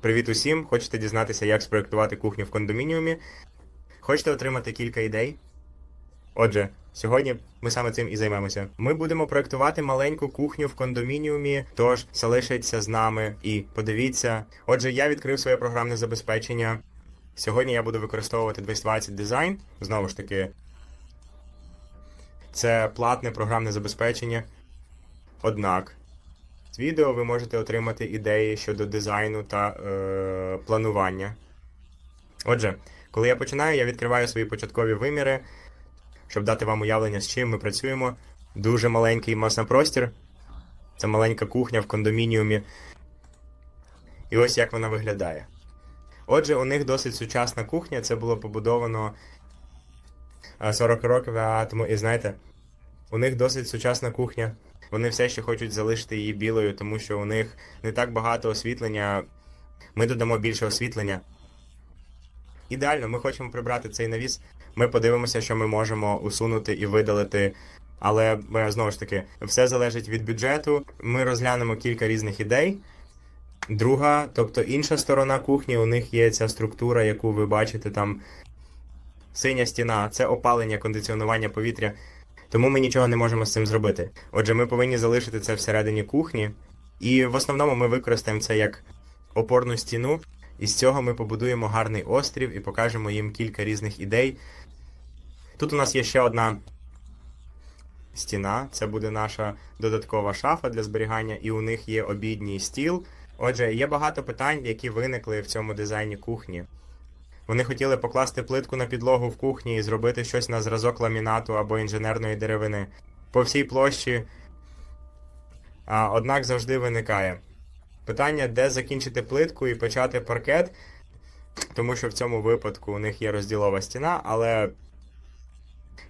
Привіт усім! Хочете дізнатися, як спроектувати кухню в кондомініумі? Хочете отримати кілька ідей? Отже, сьогодні ми саме цим і займемося. Ми будемо проектувати маленьку кухню в кондомініумі, тож залишиться з нами і подивіться. Отже, я відкрив своє програмне забезпечення. Сьогодні я буду використовувати 220 Design. Знову ж таки, це платне програмне забезпечення. Однак, відео ви можете отримати ідеї щодо дизайну та е, планування. Отже, коли я починаю, я відкриваю свої початкові виміри, щоб дати вам уявлення, з чим ми працюємо. Дуже маленький маснопростір. Це маленька кухня в кондомініумі. І ось як вона виглядає. Отже, у них досить сучасна кухня, це було побудовано е, 40 років а, тому, і знаєте, у них досить сучасна кухня. Вони все ще хочуть залишити її білою, тому що у них не так багато освітлення. Ми додамо більше освітлення. Ідеально, ми хочемо прибрати цей навіс. Ми подивимося, що ми можемо усунути і видалити. Але е, знову ж таки, все залежить від бюджету. Ми розглянемо кілька різних ідей. Друга, тобто інша сторона кухні, у них є ця структура, яку ви бачите там. Синя стіна це опалення, кондиціонування повітря. Тому ми нічого не можемо з цим зробити. Отже, ми повинні залишити це всередині кухні, і в основному ми використаємо це як опорну стіну, і з цього ми побудуємо гарний острів і покажемо їм кілька різних ідей. Тут у нас є ще одна стіна, це буде наша додаткова шафа для зберігання, і у них є обідній стіл. Отже, є багато питань, які виникли в цьому дизайні кухні. Вони хотіли покласти плитку на підлогу в кухні і зробити щось на зразок ламінату або інженерної деревини по всій площі. А, однак завжди виникає питання, де закінчити плитку і почати паркет, тому що в цьому випадку у них є розділова стіна, але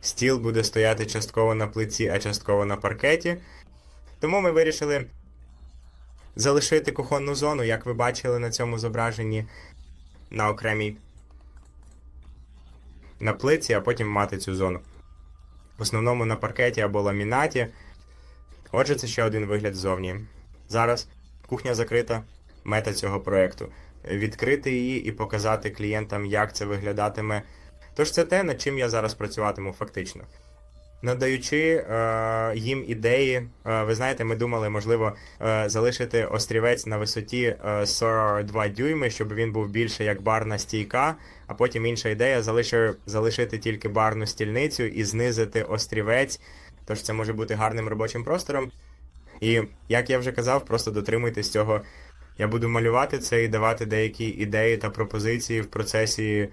стіл буде стояти частково на плитці, а частково на паркеті. Тому ми вирішили залишити кухонну зону, як ви бачили на цьому зображенні, на окремій на плиці, а потім мати цю зону. В основному на паркеті або ламінаті. Отже, це ще один вигляд ззовні. Зараз кухня закрита, мета цього проєкту. Відкрити її і показати клієнтам, як це виглядатиме. Тож це те, над чим я зараз працюватиму фактично. Надаючи е, їм ідеї, е, ви знаєте, ми думали, можливо, е, залишити острівець на висоті е, 42 дюйми, щоб він був більше як барна стійка, а потім інша ідея залиши, залишити тільки барну стільницю і знизити острівець. Тож це може бути гарним робочим простором. І як я вже казав, просто дотримуйтесь цього. Я буду малювати це і давати деякі ідеї та пропозиції в процесі.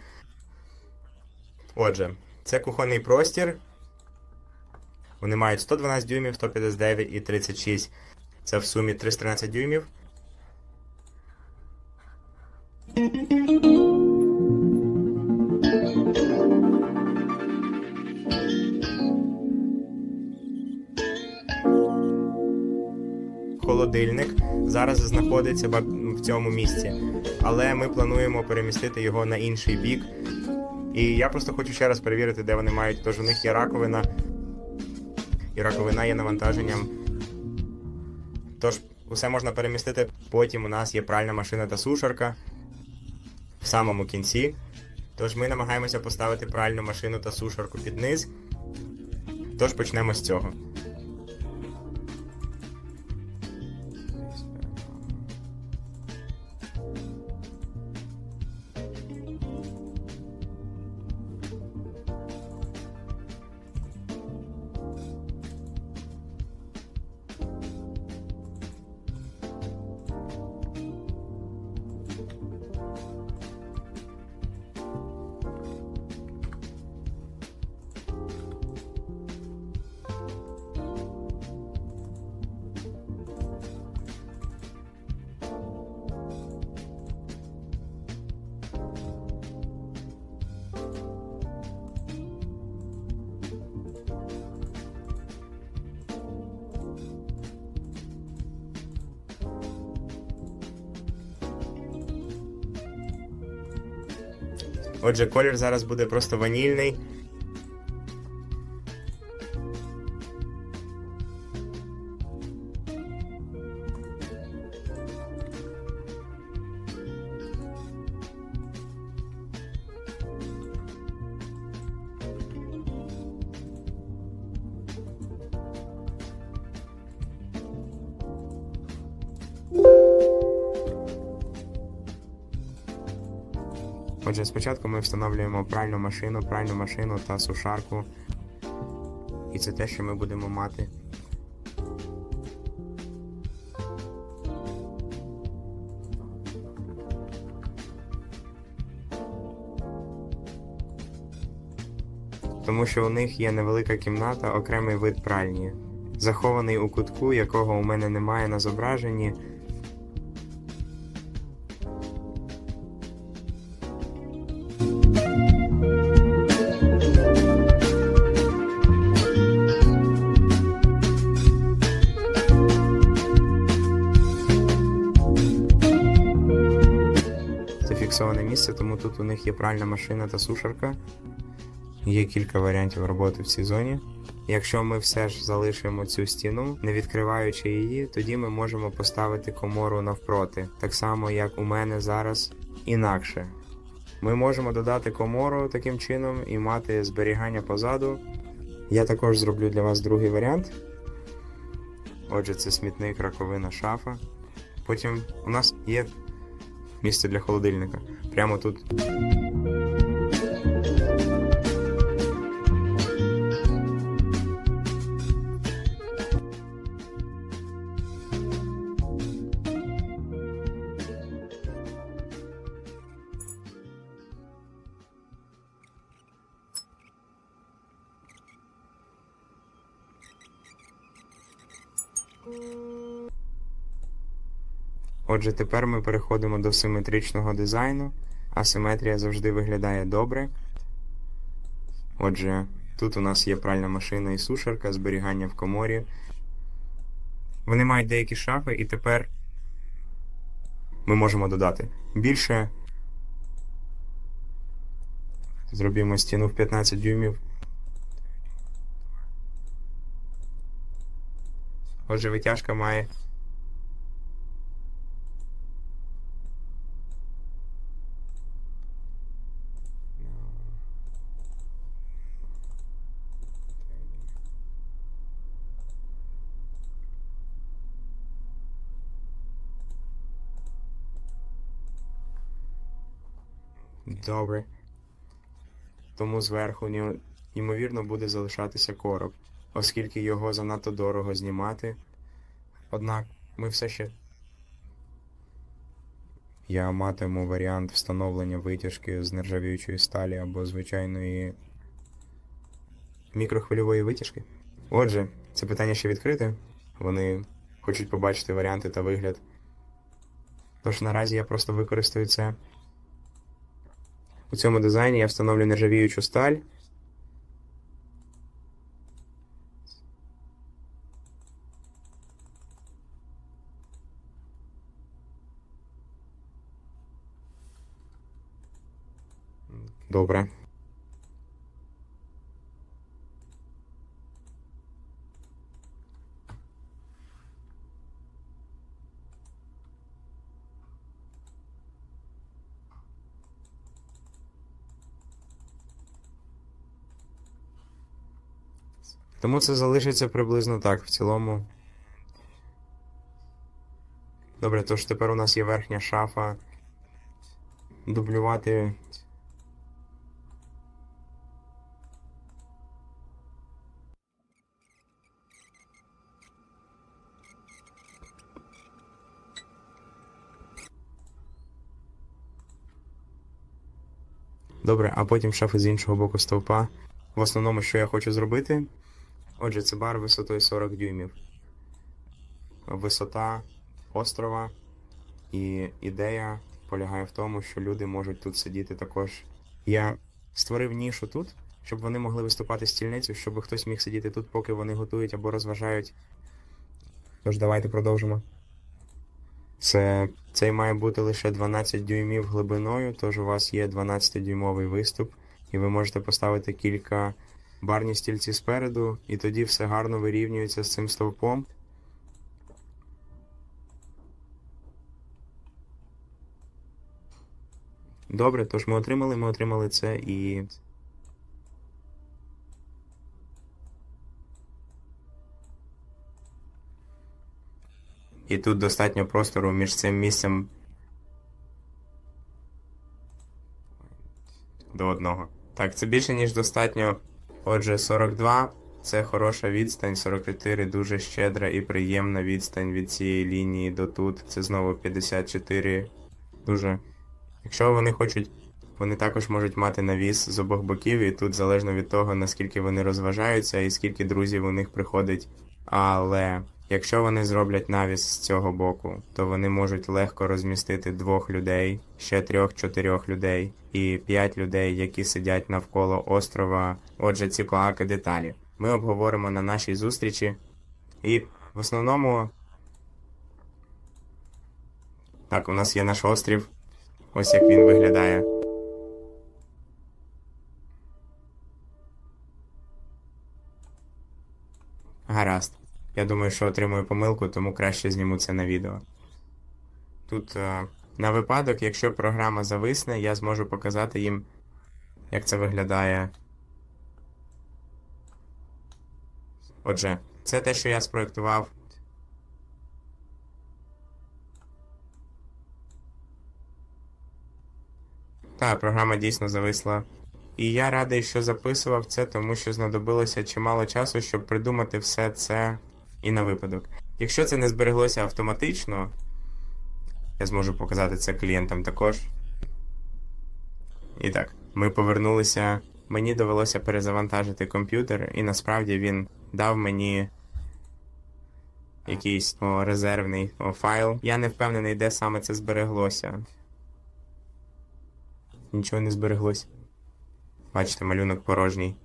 Отже, це кухонний простір. Вони мають 112 дюймів, 159 і 36. Це в сумі 313 дюймів. Холодильник зараз знаходиться в цьому місці, але ми плануємо перемістити його на інший бік. І я просто хочу ще раз перевірити, де вони мають. Тож у них є раковина, і раковина є навантаженням. Тож, усе можна перемістити. Потім у нас є пральна машина та сушарка в самому кінці. Тож ми намагаємося поставити пральну машину та сушарку під низ. Тож почнемо з цього. Отже, колір зараз буде просто ванільний. Отже, спочатку ми встановлюємо пральну машину, пральну машину та сушарку. І це те, що ми будемо мати. Тому що у них є невелика кімната, окремий вид пральні, захований у кутку, якого у мене немає на зображенні. Місце, тому тут у них є пральна машина та сушарка. Є кілька варіантів роботи в цій зоні. Якщо ми все ж залишимо цю стіну, не відкриваючи її, тоді ми можемо поставити комору навпроти, так само як у мене зараз інакше. Ми можемо додати комору таким чином і мати зберігання позаду. Я також зроблю для вас другий варіант. Отже, це смітник, раковина, шафа. Потім у нас є місце для холодильника. Прямо тут. Отже, тепер ми переходимо до симетричного дизайну. Асиметрія завжди виглядає добре. Отже, тут у нас є пральна машина і сушарка, зберігання в коморі. Вони мають деякі шафи, і тепер ми можемо додати більше. Зробимо стіну в 15 дюймів. Отже, витяжка має Добре. Тому зверху ймовірно буде залишатися короб, оскільки його занадто дорого знімати. Однак ми все ще. Я матиму варіант встановлення витяжки з нержавіючої сталі або звичайної мікрохвильової витяжки. Отже, це питання ще відкрите. Вони хочуть побачити варіанти та вигляд. Тож наразі я просто використаю це. У цьому дизайні я встановлю нержавіючу сталь. Добре. Тому це залишиться приблизно так в цілому. Добре, тож тепер у нас є верхня шафа. Дублювати. Добре, а потім шафи з іншого боку стовпа. В основному, що я хочу зробити. Отже, це бар висотою 40 дюймів. Висота острова. І ідея полягає в тому, що люди можуть тут сидіти також. Я створив нішу тут, щоб вони могли виступати стільницю, щоб хтось міг сидіти тут, поки вони готують або розважають. Тож давайте продовжимо. Це, цей має бути лише 12 дюймів глибиною, тож у вас є 12-дюймовий виступ, і ви можете поставити кілька барні стільці спереду, і тоді все гарно вирівнюється з цим стовпом. Добре, тож ми отримали, ми отримали це і. І тут достатньо простору між цим місцем до одного. Так, це більше ніж достатньо. Отже, 42 це хороша відстань, 44 дуже щедра і приємна відстань від цієї лінії до тут. Це знову 54. Дуже. Якщо вони хочуть, вони також можуть мати навіс з обох боків, і тут залежно від того, наскільки вони розважаються і скільки друзів у них приходить. Але якщо вони зроблять навіс з цього боку, то вони можуть легко розмістити двох людей, ще трьох-чотирьох людей і п'ять людей, які сидять навколо острова. Отже, ці коаки деталі. Ми обговоримо на нашій зустрічі. І в основному. Так, у нас є наш острів. Ось як він виглядає. Я думаю, що отримую помилку, тому краще зніму це на відео. Тут е, на випадок, якщо програма зависне, я зможу показати їм, як це виглядає. Отже, це те, що я спроектував. Так, програма дійсно зависла. І я радий, що записував це, тому що знадобилося чимало часу, щоб придумати все це і на випадок. Якщо це не збереглося автоматично, я зможу показати це клієнтам також. І так, ми повернулися. Мені довелося перезавантажити комп'ютер, і насправді він дав мені якийсь о, резервний о, файл. Я не впевнений, де саме це збереглося. Нічого не збереглося. Бачите, малюнок порожній.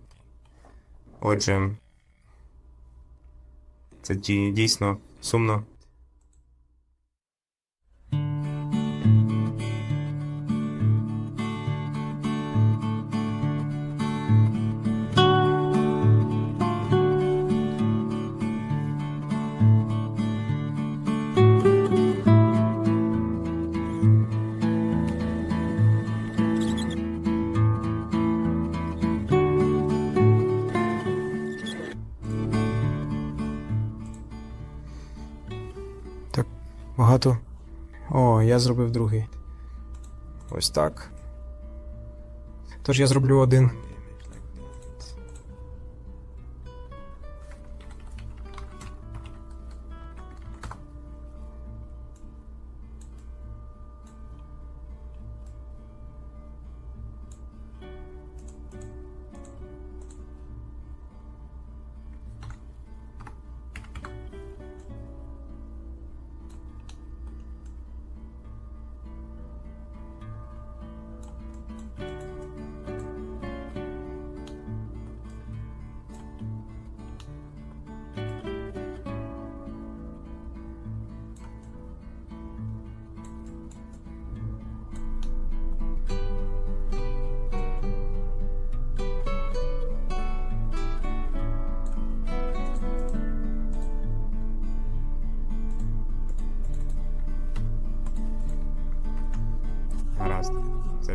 Отже, це ді- дійсно сумно. Багато. О, я зробив другий. Ось так. Тож я зроблю один.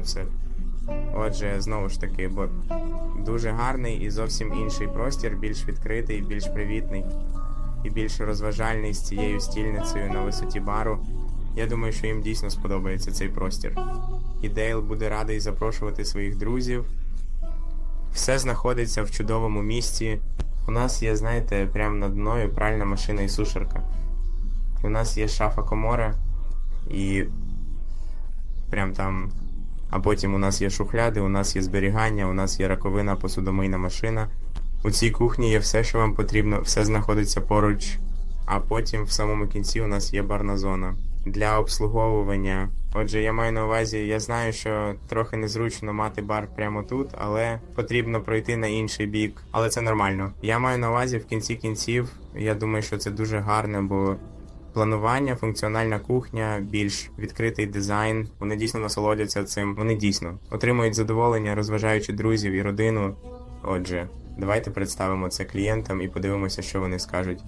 Все. Отже, знову ж таки, бо дуже гарний і зовсім інший простір, більш відкритий, більш привітний і більш розважальний з цією стільницею на висоті бару. Я думаю, що їм дійсно сподобається цей простір. І Дейл буде радий запрошувати своїх друзів. Все знаходиться в чудовому місці. У нас є, знаєте, прямо над мною пральна машина і сушарка. У нас є шафа комора і прям там. А потім у нас є шухляди, у нас є зберігання, у нас є раковина, посудомийна машина. У цій кухні є все, що вам потрібно, все знаходиться поруч. А потім в самому кінці у нас є барна зона для обслуговування. Отже, я маю на увазі, я знаю, що трохи незручно мати бар прямо тут, але потрібно пройти на інший бік. Але це нормально. Я маю на увазі в кінці кінців. Я думаю, що це дуже гарно, бо планування, функціональна кухня, більш відкритий дизайн. Вони дійсно насолодяться цим. Вони дійсно отримують задоволення, розважаючи друзів і родину. Отже, давайте представимо це клієнтам і подивимося, що вони скажуть.